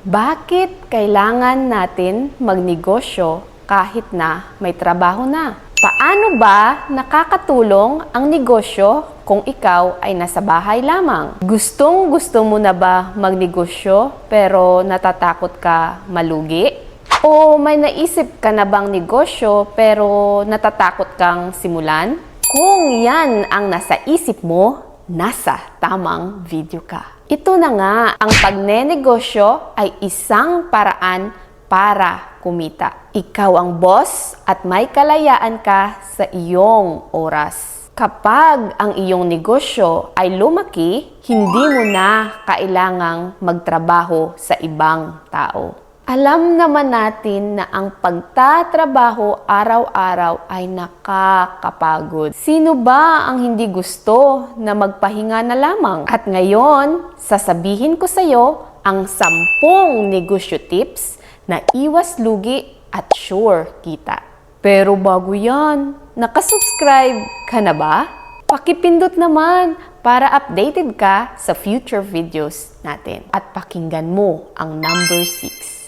Bakit kailangan natin magnegosyo kahit na may trabaho na? Paano ba nakakatulong ang negosyo kung ikaw ay nasa bahay lamang? Gustong gusto mo na ba magnegosyo pero natatakot ka malugi? O may naisip ka na bang negosyo pero natatakot kang simulan? Kung yan ang nasa isip mo, nasa tamang video ka. Ito na nga, ang pagnenegosyo ay isang paraan para kumita. Ikaw ang boss at may kalayaan ka sa iyong oras. Kapag ang iyong negosyo ay lumaki, hindi mo na kailangang magtrabaho sa ibang tao. Alam naman natin na ang pagtatrabaho araw-araw ay nakakapagod. Sino ba ang hindi gusto na magpahinga na lamang? At ngayon, sasabihin ko sa iyo ang sampung negosyo tips na iwas lugi at sure kita. Pero bago yan, nakasubscribe ka na ba? Pakipindot naman para updated ka sa future videos natin. At pakinggan mo ang number 6.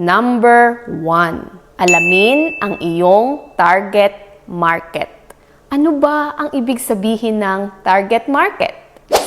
Number 1. Alamin ang iyong target market. Ano ba ang ibig sabihin ng target market?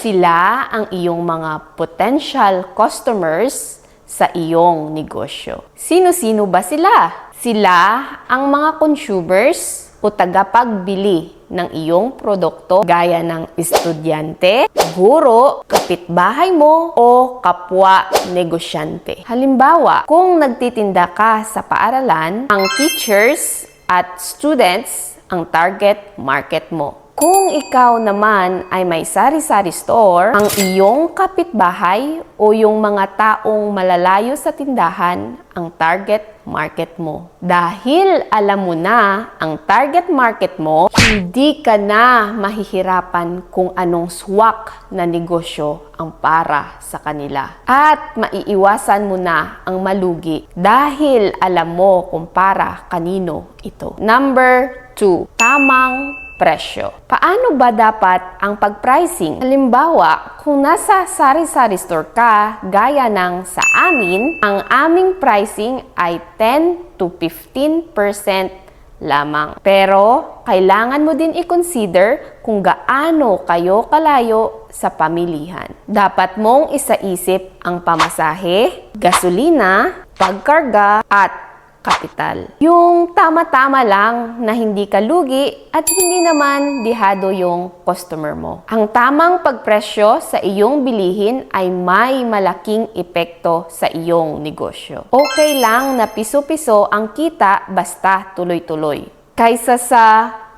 Sila ang iyong mga potential customers sa iyong negosyo. Sino-sino ba sila? Sila ang mga consumers o tagapagbili ng iyong produkto gaya ng estudyante, guro, kapitbahay mo o kapwa negosyante. Halimbawa, kung nagtitinda ka sa paaralan, ang teachers at students ang target market mo. Kung ikaw naman ay may sari-sari store, ang iyong kapitbahay o yung mga taong malalayo sa tindahan ang target market mo. Dahil alam mo na ang target market mo, hindi ka na mahihirapan kung anong swak na negosyo ang para sa kanila. At maiiwasan mo na ang malugi dahil alam mo kung para kanino ito. Number 2. Tamang presyo. Paano ba dapat ang pag-pricing? Halimbawa, kung nasa sari-sari store ka, gaya ng sa amin, ang aming pricing ay 10 to 15% lamang. Pero, kailangan mo din i-consider kung gaano kayo kalayo sa pamilihan. Dapat mong isaisip ang pamasahe, gasolina, pagkarga, at kapital. Yung tama-tama lang na hindi ka lugi at hindi naman dihado yung customer mo. Ang tamang pagpresyo sa iyong bilihin ay may malaking epekto sa iyong negosyo. Okay lang na piso-piso ang kita basta tuloy-tuloy. Kaysa sa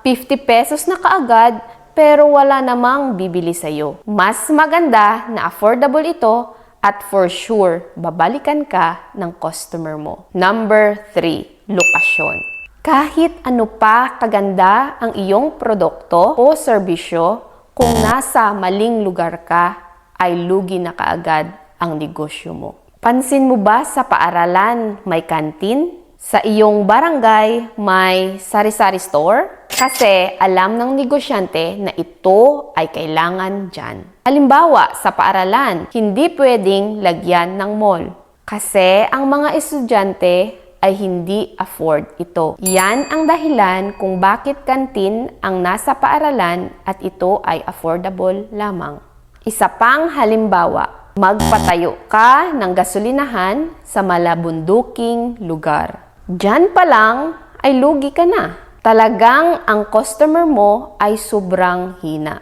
50 pesos na kaagad pero wala namang bibili sa'yo. Mas maganda na affordable ito at for sure, babalikan ka ng customer mo. Number 3, lokasyon. Kahit ano pa kaganda ang iyong produkto o serbisyo, kung nasa maling lugar ka, ay lugi na kaagad ang negosyo mo. Pansin mo ba sa paaralan may kantin? Sa iyong barangay may sari-sari store? Kasi alam ng negosyante na ito ay kailangan dyan. Halimbawa, sa paaralan, hindi pwedeng lagyan ng mall. Kasi ang mga estudyante ay hindi afford ito. Yan ang dahilan kung bakit kantin ang nasa paaralan at ito ay affordable lamang. Isa pang halimbawa, magpatayo ka ng gasolinahan sa malabunduking lugar. Diyan pa lang ay lugi ka na. Talagang ang customer mo ay sobrang hina.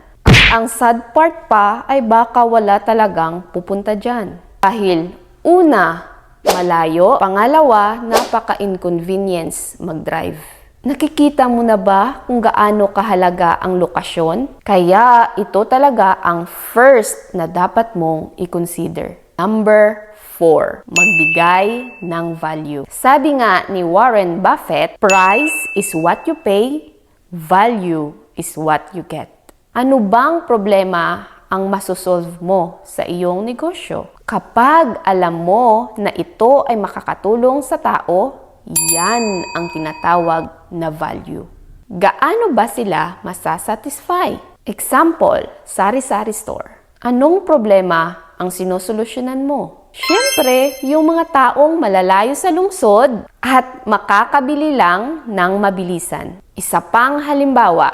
Ang sad part pa ay baka wala talagang pupunta dyan. Dahil una, malayo. Pangalawa, napaka-inconvenience mag-drive. Nakikita mo na ba kung gaano kahalaga ang lokasyon? Kaya ito talaga ang first na dapat mong i-consider. Number 4. Magbigay ng value. Sabi nga ni Warren Buffett, price is what you pay, value is what you get. Ano bang problema ang masosolve mo sa iyong negosyo? Kapag alam mo na ito ay makakatulong sa tao, yan ang tinatawag na value. Gaano ba sila masasatisfy? Example, sari-sari store. Anong problema ang sinusolusyonan mo? Siyempre, yung mga taong malalayo sa lungsod at makakabili lang ng mabilisan. Isa pang halimbawa,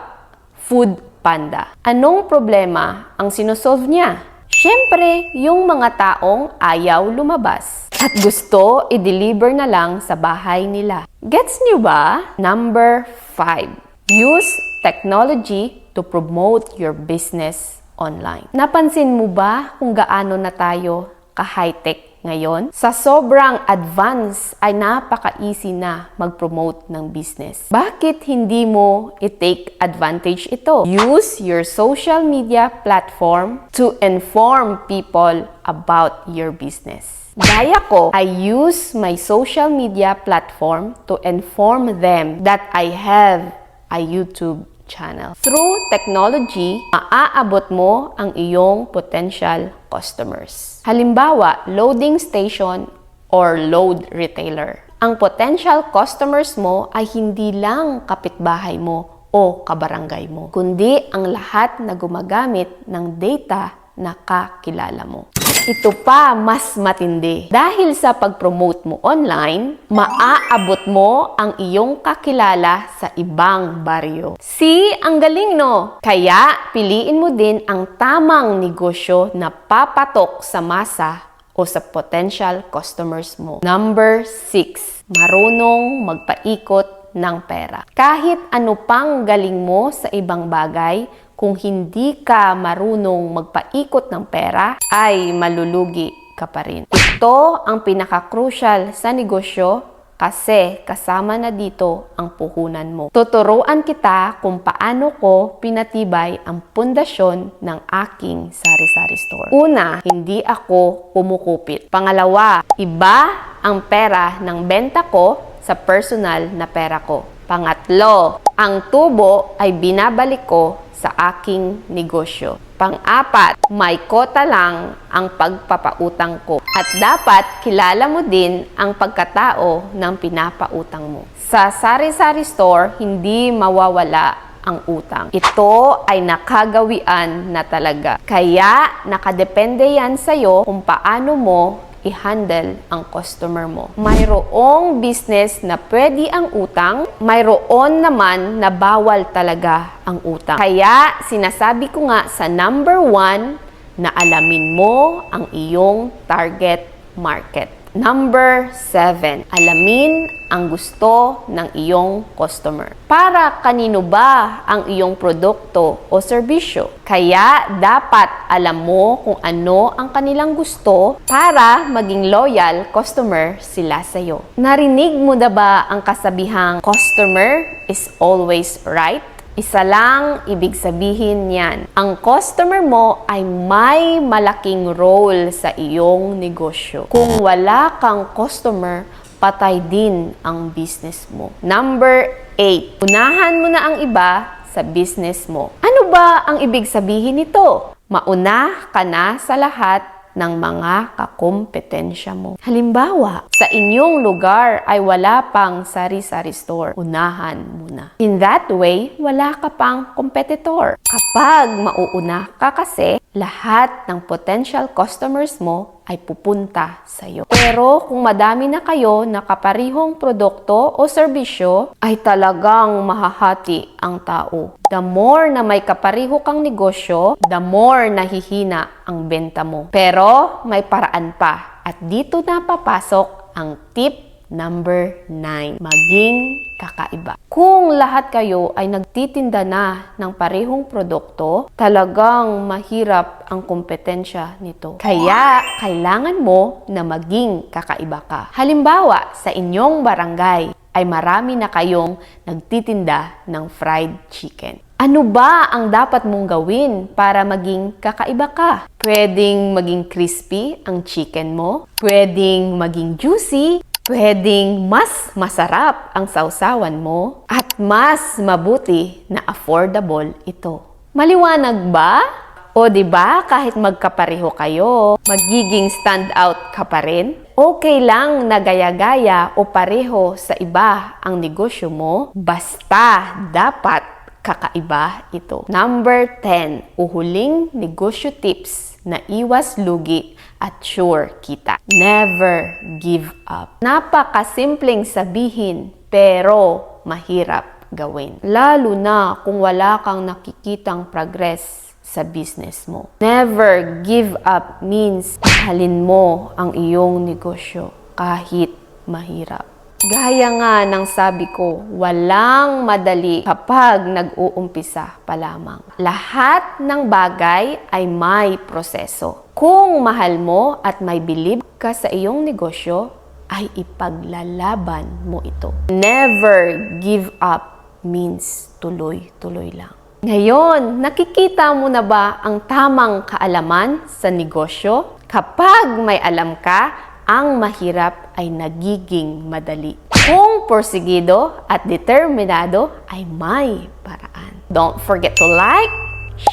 food panda. Anong problema ang sinosolve niya? Siyempre, yung mga taong ayaw lumabas at gusto i-deliver na lang sa bahay nila. Gets niyo ba? Number 5. Use technology to promote your business online. Napansin mo ba kung gaano na tayo ka-high-tech ngayon? Sa sobrang advance ay napaka-easy na mag-promote ng business. Bakit hindi mo i-take advantage ito? Use your social media platform to inform people about your business. Gaya ko, I use my social media platform to inform them that I have a YouTube channel. Through technology, maaabot mo ang iyong potential customers. Halimbawa, loading station or load retailer. Ang potential customers mo ay hindi lang kapitbahay mo o kabarangay mo, kundi ang lahat na gumagamit ng data na kakilala mo. Ito pa mas matindi. Dahil sa pag-promote mo online, maaabot mo ang iyong kakilala sa ibang baryo. See, ang galing no? Kaya piliin mo din ang tamang negosyo na papatok sa masa o sa potential customers mo. Number 6. Marunong magpaikot ng pera. Kahit ano pang galing mo sa ibang bagay, kung hindi ka marunong magpaikot ng pera, ay malulugi ka pa rin. Ito ang pinaka-crucial sa negosyo kasi kasama na dito ang puhunan mo. Tuturuan kita kung paano ko pinatibay ang pundasyon ng aking sari-sari store. Una, hindi ako kumukupit. Pangalawa, iba ang pera ng benta ko sa personal na pera ko. Pangatlo, ang tubo ay binabalik ko sa aking negosyo. Pang-apat, may kota lang ang pagpapautang ko. At dapat kilala mo din ang pagkatao ng pinapautang mo. Sa sari-sari store, hindi mawawala ang utang. Ito ay nakagawian na talaga. Kaya nakadepende yan sa'yo kung paano mo i-handle ang customer mo. Mayroong business na pwede ang utang, mayroon naman na bawal talaga ang utang. Kaya sinasabi ko nga sa number one na alamin mo ang iyong target market. Number 7. Alamin ang gusto ng iyong customer. Para kanino ba ang iyong produkto o serbisyo? Kaya dapat alam mo kung ano ang kanilang gusto para maging loyal customer sila sa iyo. Narinig mo na ba ang kasabihang customer is always right? Isa lang ibig sabihin niyan. Ang customer mo ay may malaking role sa iyong negosyo. Kung wala kang customer, patay din ang business mo. Number 8. Unahan mo na ang iba sa business mo. Ano ba ang ibig sabihin nito? Mauna ka na sa lahat ng mga kakompetensya mo. Halimbawa, sa inyong lugar ay wala pang sari-sari store. Unahan muna. In that way, wala ka pang competitor. Kapag mauuna ka kasi, lahat ng potential customers mo ay pupunta sa iyo. Pero kung madami na kayo na kaparihong produkto o serbisyo, ay talagang mahahati ang tao. The more na may kapariho kang negosyo, the more nahihina ang benta mo. Pero may paraan pa. At dito na papasok ang tip Number 9. Maging kakaiba. Kung lahat kayo ay nagtitinda na ng parehong produkto, talagang mahirap ang kompetensya nito. Kaya, kailangan mo na maging kakaiba ka. Halimbawa, sa inyong barangay ay marami na kayong nagtitinda ng fried chicken. Ano ba ang dapat mong gawin para maging kakaiba ka? Pwedeng maging crispy ang chicken mo, pwedeng maging juicy, pwedeng mas masarap ang sausawan mo at mas mabuti na affordable ito. Maliwanag ba? O di ba kahit magkapareho kayo, magiging stand out ka pa rin? Okay lang na gaya-gaya o pareho sa iba ang negosyo mo, basta dapat kakaiba ito. Number 10, uhuling negosyo tips na iwas lugi at sure kita. Never give up. Napakasimpleng sabihin pero mahirap gawin. Lalo na kung wala kang nakikitang progress sa business mo. Never give up means halin mo ang iyong negosyo kahit mahirap. Gaya nga ng sabi ko, walang madali kapag nag-uumpisa pa lamang. Lahat ng bagay ay may proseso. Kung mahal mo at may bilib ka sa iyong negosyo, ay ipaglalaban mo ito. Never give up means tuloy-tuloy lang. Ngayon, nakikita mo na ba ang tamang kaalaman sa negosyo? Kapag may alam ka, ang mahirap ay nagiging madali. Kung porsigido at determinado ay may paraan. Don't forget to like,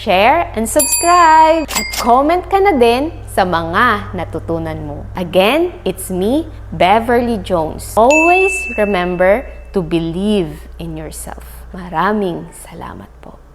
share, and subscribe. At comment ka na din sa mga natutunan mo. Again, it's me, Beverly Jones. Always remember to believe in yourself. Maraming salamat po.